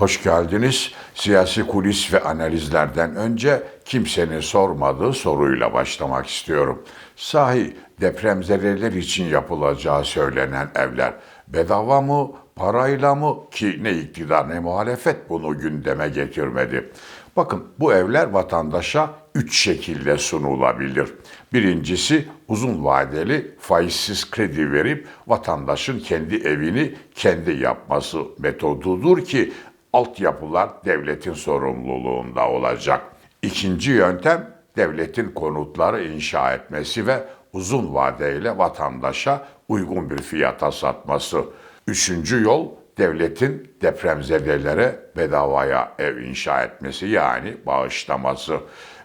Hoş geldiniz. Siyasi kulis ve analizlerden önce kimsenin sormadığı soruyla başlamak istiyorum. Sahi depremzedeler için yapılacağı söylenen evler bedava mı, parayla mı ki ne iktidar ne muhalefet bunu gündeme getirmedi. Bakın bu evler vatandaşa üç şekilde sunulabilir. Birincisi uzun vadeli faizsiz kredi verip vatandaşın kendi evini kendi yapması metodudur ki altyapılar devletin sorumluluğunda olacak. İkinci yöntem devletin konutları inşa etmesi ve uzun vadeyle vatandaşa uygun bir fiyata satması. Üçüncü yol devletin depremzedelere bedavaya ev inşa etmesi yani bağışlaması.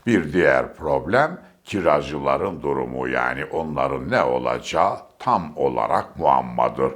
Bir diğer problem kiracıların durumu yani onların ne olacağı tam olarak muammadır.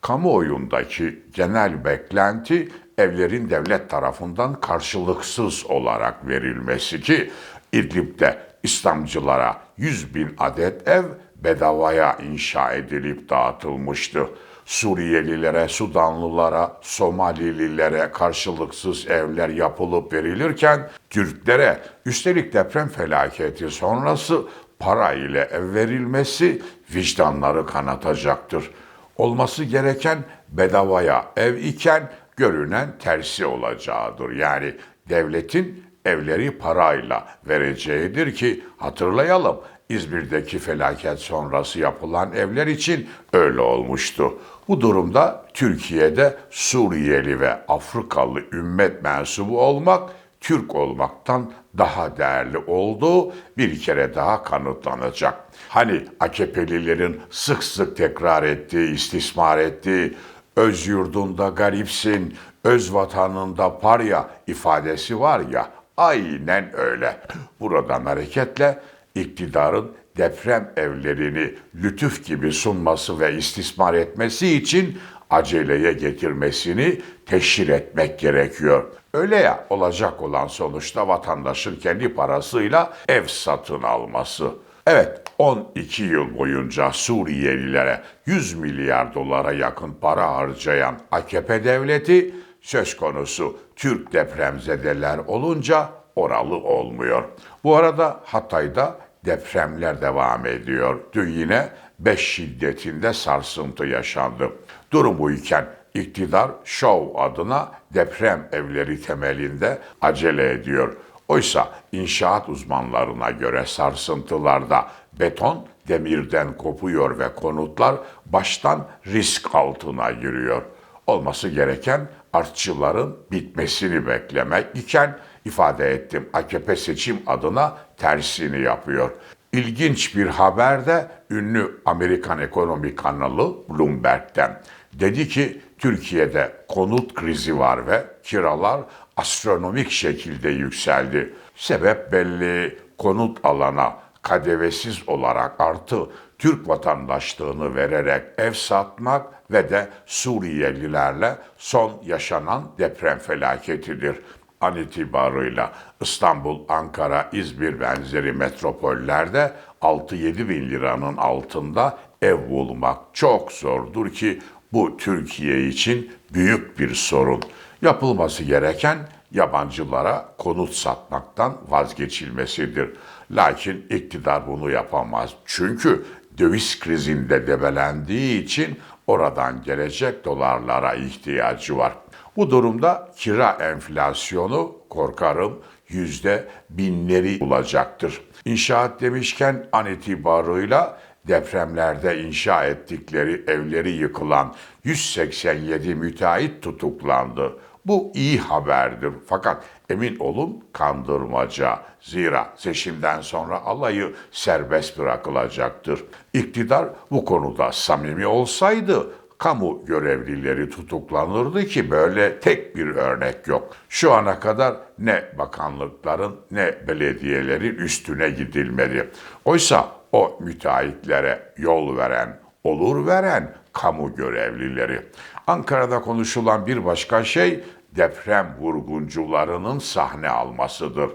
Kamuoyundaki genel beklenti evlerin devlet tarafından karşılıksız olarak verilmesi ki İdlib'de İslamcılara 100 bin adet ev bedavaya inşa edilip dağıtılmıştı. Suriyelilere, Sudanlılara, Somalililere karşılıksız evler yapılıp verilirken Türklere üstelik deprem felaketi sonrası para ile ev verilmesi vicdanları kanatacaktır. Olması gereken bedavaya ev iken görünen tersi olacağıdır. Yani devletin evleri parayla vereceğidir ki hatırlayalım İzmir'deki felaket sonrası yapılan evler için öyle olmuştu. Bu durumda Türkiye'de Suriyeli ve Afrikalı ümmet mensubu olmak Türk olmaktan daha değerli olduğu bir kere daha kanıtlanacak. Hani AKP'lilerin sık sık tekrar ettiği, istismar ettiği, öz yurdunda garipsin, öz vatanında parya ifadesi var ya, aynen öyle. Buradan hareketle iktidarın deprem evlerini lütuf gibi sunması ve istismar etmesi için aceleye getirmesini teşhir etmek gerekiyor. Öyle ya olacak olan sonuçta vatandaşın kendi parasıyla ev satın alması. Evet 12 yıl boyunca Suriyelilere 100 milyar dolara yakın para harcayan AKP devleti söz konusu Türk depremzedeler olunca oralı olmuyor. Bu arada Hatay'da depremler devam ediyor. Dün yine 5 şiddetinde sarsıntı yaşandı. Durum bu iken iktidar şov adına deprem evleri temelinde acele ediyor. Oysa inşaat uzmanlarına göre sarsıntılarda beton demirden kopuyor ve konutlar baştan risk altına giriyor. Olması gereken artçıların bitmesini beklemek iken ifade ettim AKP seçim adına tersini yapıyor. İlginç bir haber de ünlü Amerikan ekonomi kanalı Bloomberg'den. Dedi ki Türkiye'de konut krizi var ve kiralar astronomik şekilde yükseldi. Sebep belli. Konut alana kadevesiz olarak artı Türk vatandaşlığını vererek ev satmak ve de Suriyelilerle son yaşanan deprem felaketidir. An itibarıyla İstanbul, Ankara, İzmir benzeri metropollerde 6-7 bin liranın altında ev bulmak çok zordur ki bu Türkiye için büyük bir sorun. Yapılması gereken yabancılara konut satmaktan vazgeçilmesidir. Lakin iktidar bunu yapamaz. Çünkü döviz krizinde debelendiği için oradan gelecek dolarlara ihtiyacı var. Bu durumda kira enflasyonu korkarım yüzde binleri bulacaktır. İnşaat demişken an itibarıyla depremlerde inşa ettikleri evleri yıkılan 187 müteahhit tutuklandı. Bu iyi haberdir fakat emin olun kandırmaca. Zira seçimden sonra alayı serbest bırakılacaktır. İktidar bu konuda samimi olsaydı kamu görevlileri tutuklanırdı ki böyle tek bir örnek yok. Şu ana kadar ne bakanlıkların ne belediyelerin üstüne gidilmedi. Oysa o müteahhitlere yol veren, olur veren kamu görevlileri. Ankara'da konuşulan bir başka şey deprem vurguncularının sahne almasıdır.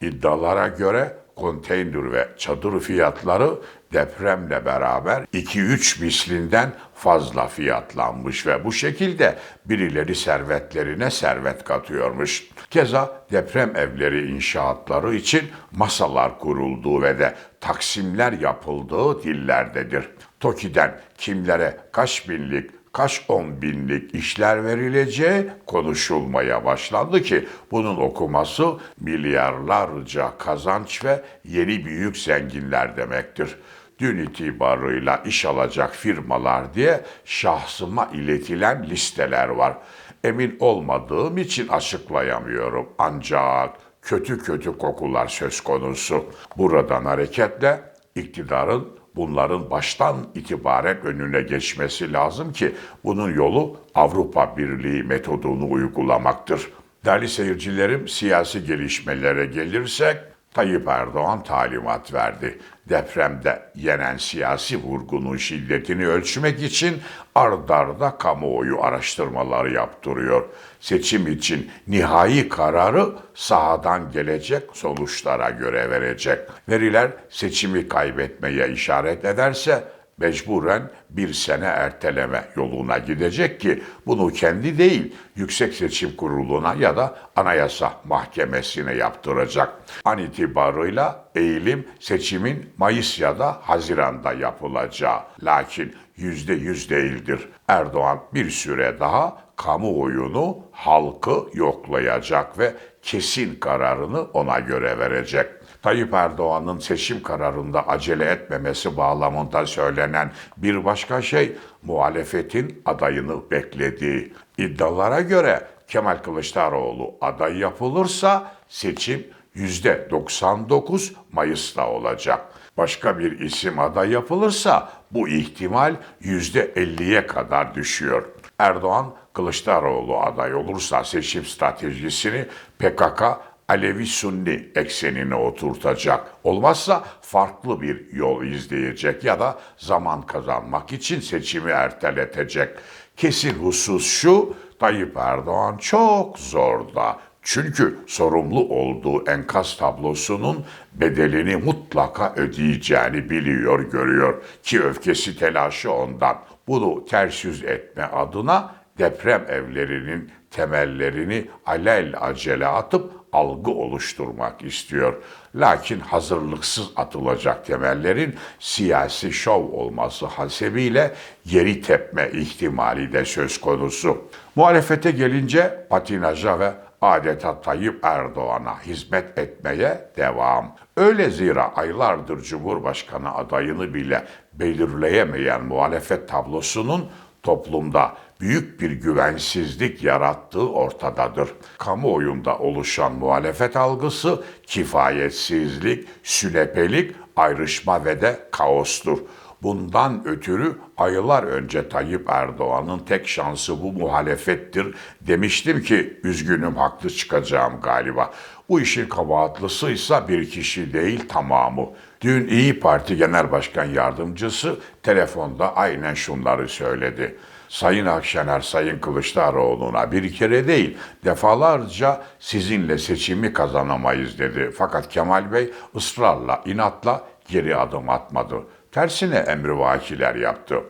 İddialara göre konteyner ve çadır fiyatları depremle beraber 2-3 mislinden fazla fiyatlanmış ve bu şekilde birileri servetlerine servet katıyormuş. Keza deprem evleri inşaatları için masalar kurulduğu ve de taksimler yapıldığı dillerdedir. TOKİ'den kimlere kaç binlik, kaç on binlik işler verileceği konuşulmaya başlandı ki bunun okuması milyarlarca kazanç ve yeni büyük zenginler demektir. Dün itibarıyla iş alacak firmalar diye şahsıma iletilen listeler var. Emin olmadığım için açıklayamıyorum. Ancak kötü kötü kokular söz konusu. Buradan hareketle iktidarın bunların baştan itibaren önüne geçmesi lazım ki bunun yolu Avrupa Birliği metodunu uygulamaktır. Değerli seyircilerim, siyasi gelişmelere gelirsek Tayyip Erdoğan talimat verdi. Depremde yenen siyasi vurgunun şiddetini ölçmek için ard arda kamuoyu araştırmaları yaptırıyor. Seçim için nihai kararı sahadan gelecek sonuçlara göre verecek. Veriler seçimi kaybetmeye işaret ederse mecburen bir sene erteleme yoluna gidecek ki bunu kendi değil Yüksek Seçim Kurulu'na ya da Anayasa Mahkemesi'ne yaptıracak. An itibarıyla eğilim seçimin Mayıs ya da Haziran'da yapılacağı. Lakin yüzde yüz değildir. Erdoğan bir süre daha kamuoyunu, halkı yoklayacak ve kesin kararını ona göre verecek. Tayyip Erdoğan'ın seçim kararında acele etmemesi bağlamında söylenen bir başka şey muhalefetin adayını beklediği. İddialara göre Kemal Kılıçdaroğlu aday yapılırsa seçim %99 Mayıs'ta olacak. Başka bir isim aday yapılırsa bu ihtimal %50'ye kadar düşüyor. Erdoğan Kılıçdaroğlu aday olursa seçim stratejisini PKK Alevi Sunni eksenine oturtacak. Olmazsa farklı bir yol izleyecek ya da zaman kazanmak için seçimi erteletecek. Kesin husus şu, Tayyip Erdoğan çok zorda. Çünkü sorumlu olduğu enkaz tablosunun bedelini mutlaka ödeyeceğini biliyor, görüyor ki öfkesi telaşı ondan. Bunu ters yüz etme adına deprem evlerinin temellerini alel acele atıp algı oluşturmak istiyor. Lakin hazırlıksız atılacak temellerin siyasi şov olması hasebiyle geri tepme ihtimali de söz konusu. Muhalefete gelince patinaja ve adeta Tayyip Erdoğan'a hizmet etmeye devam. Öyle zira aylardır Cumhurbaşkanı adayını bile belirleyemeyen muhalefet tablosunun toplumda büyük bir güvensizlik yarattığı ortadadır. Kamuoyunda oluşan muhalefet algısı kifayetsizlik, sünepelik, ayrışma ve de kaostur. Bundan ötürü aylar önce Tayyip Erdoğan'ın tek şansı bu muhalefettir demiştim ki üzgünüm haklı çıkacağım galiba. Bu işin kabahatlısıysa bir kişi değil tamamı. Dün İyi Parti Genel Başkan Yardımcısı telefonda aynen şunları söyledi. Sayın Akşener, Sayın Kılıçdaroğlu'na bir kere değil defalarca sizinle seçimi kazanamayız dedi. Fakat Kemal Bey ısrarla, inatla geri adım atmadı. Tersine emri vakiler yaptı.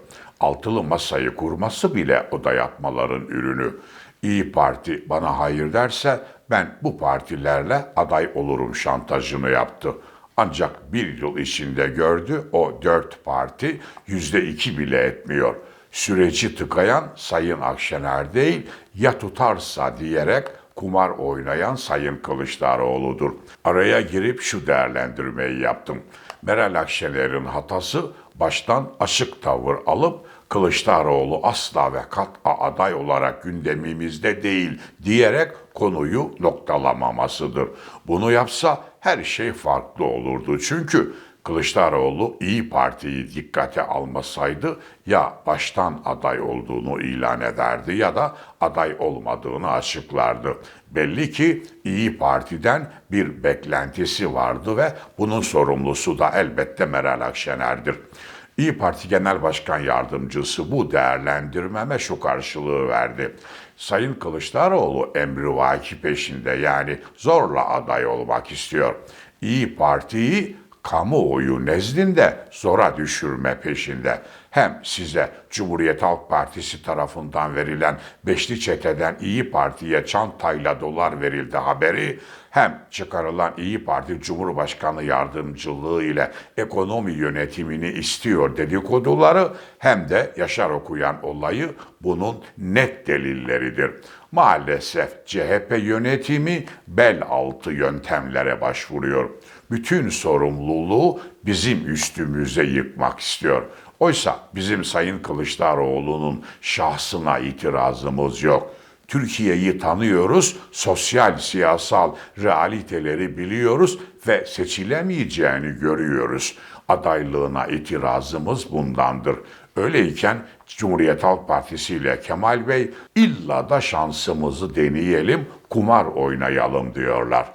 Altılı masayı kurması bile o dayatmaların ürünü. İyi Parti bana hayır derse ben bu partilerle aday olurum şantajını yaptı. Ancak bir yıl içinde gördü o dört parti yüzde iki bile etmiyor. Süreci tıkayan Sayın Akşener değil ya tutarsa diyerek kumar oynayan Sayın Kılıçdaroğlu'dur. Araya girip şu değerlendirmeyi yaptım. Meral Akşener'in hatası baştan açık tavır alıp Kılıçdaroğlu asla ve kat'a aday olarak gündemimizde değil diyerek konuyu noktalamamasıdır. Bunu yapsa her şey farklı olurdu. Çünkü Kılıçdaroğlu İyi Parti'yi dikkate almasaydı ya baştan aday olduğunu ilan ederdi ya da aday olmadığını açıklardı. Belli ki İyi Parti'den bir beklentisi vardı ve bunun sorumlusu da elbette Meral Akşener'dir. İyi Parti Genel Başkan Yardımcısı bu değerlendirmeme şu karşılığı verdi. Sayın Kılıçdaroğlu emri vaki peşinde yani zorla aday olmak istiyor. İyi Parti'yi kamuoyu nezdinde zora düşürme peşinde. Hem size Cumhuriyet Halk Partisi tarafından verilen beşli çeteden İyi Parti'ye çantayla dolar verildi haberi hem çıkarılan İyi Parti Cumhurbaşkanı yardımcılığı ile ekonomi yönetimini istiyor dedikoduları hem de Yaşar Okuyan olayı bunun net delilleridir. Maalesef CHP yönetimi bel altı yöntemlere başvuruyor. Bütün sorumluluğu bizim üstümüze yıkmak istiyor. Oysa bizim Sayın Kılıçdaroğlu'nun şahsına itirazımız yok. Türkiye'yi tanıyoruz, sosyal siyasal realiteleri biliyoruz ve seçilemeyeceğini görüyoruz. Adaylığına itirazımız bundandır. Öyleyken Cumhuriyet Halk Partisi ile Kemal Bey illa da şansımızı deneyelim, kumar oynayalım diyorlar.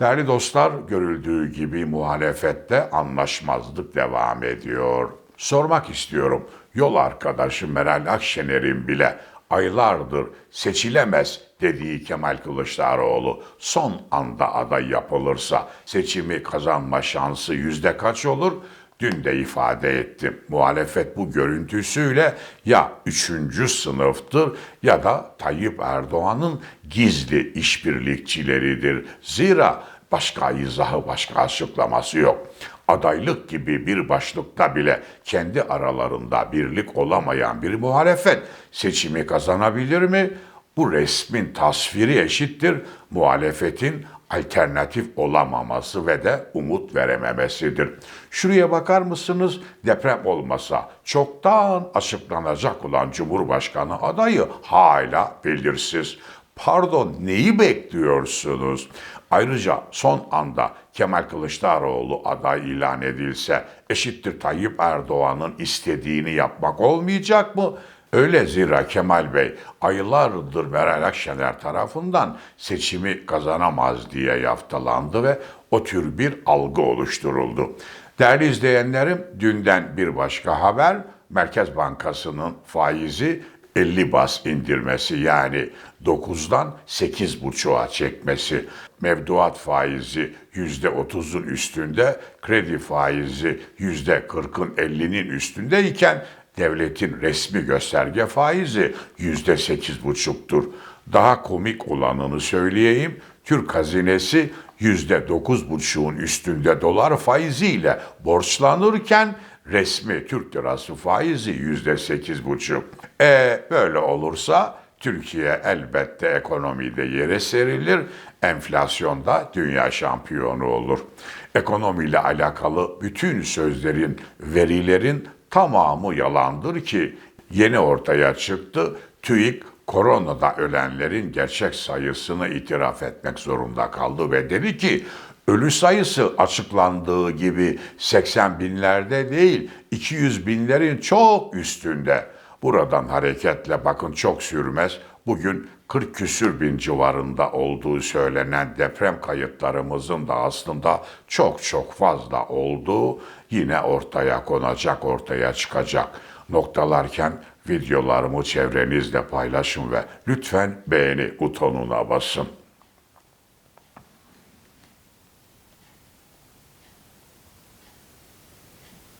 Değerli dostlar, görüldüğü gibi muhalefette anlaşmazlık devam ediyor. Sormak istiyorum, yol arkadaşı Meral Akşener'in bile aylardır seçilemez dediği Kemal Kılıçdaroğlu son anda aday yapılırsa seçimi kazanma şansı yüzde kaç olur? Dün de ifade ettim. Muhalefet bu görüntüsüyle ya üçüncü sınıftır ya da Tayyip Erdoğan'ın gizli işbirlikçileridir. Zira başka izahı, başka açıklaması yok. Adaylık gibi bir başlıkta bile kendi aralarında birlik olamayan bir muhalefet seçimi kazanabilir mi? Bu resmin tasviri eşittir muhalefetin alternatif olamaması ve de umut verememesidir. Şuraya bakar mısınız? Deprem olmasa çoktan açıklanacak olan Cumhurbaşkanı adayı hala belirsiz. Pardon neyi bekliyorsunuz? Ayrıca son anda Kemal Kılıçdaroğlu aday ilan edilse eşittir Tayyip Erdoğan'ın istediğini yapmak olmayacak mı? Öyle zira Kemal Bey aylardır Meral Akşener tarafından seçimi kazanamaz diye yaftalandı ve o tür bir algı oluşturuldu. Değerli izleyenlerim, dünden bir başka haber, Merkez Bankası'nın faizi 50 bas indirmesi yani 9'dan 8,5'a çekmesi. Mevduat faizi %30'un üstünde, kredi faizi %40'ın 50'nin üstündeyken devletin resmi gösterge faizi yüzde sekiz buçuktur. Daha komik olanını söyleyeyim. Türk hazinesi yüzde dokuz buçuğun üstünde dolar faiziyle borçlanırken resmi Türk lirası faizi yüzde sekiz buçuk. E böyle olursa Türkiye elbette ekonomide yere serilir, enflasyonda dünya şampiyonu olur. Ekonomiyle alakalı bütün sözlerin, verilerin tamamı yalandır ki yeni ortaya çıktı. TÜİK koronada ölenlerin gerçek sayısını itiraf etmek zorunda kaldı ve dedi ki ölü sayısı açıklandığı gibi 80 binlerde değil 200 binlerin çok üstünde. Buradan hareketle bakın çok sürmez. Bugün 40 küsür bin civarında olduğu söylenen deprem kayıtlarımızın da aslında çok çok fazla olduğu yine ortaya konacak, ortaya çıkacak. Noktalarken videolarımı çevrenizle paylaşın ve lütfen beğeni butonuna basın.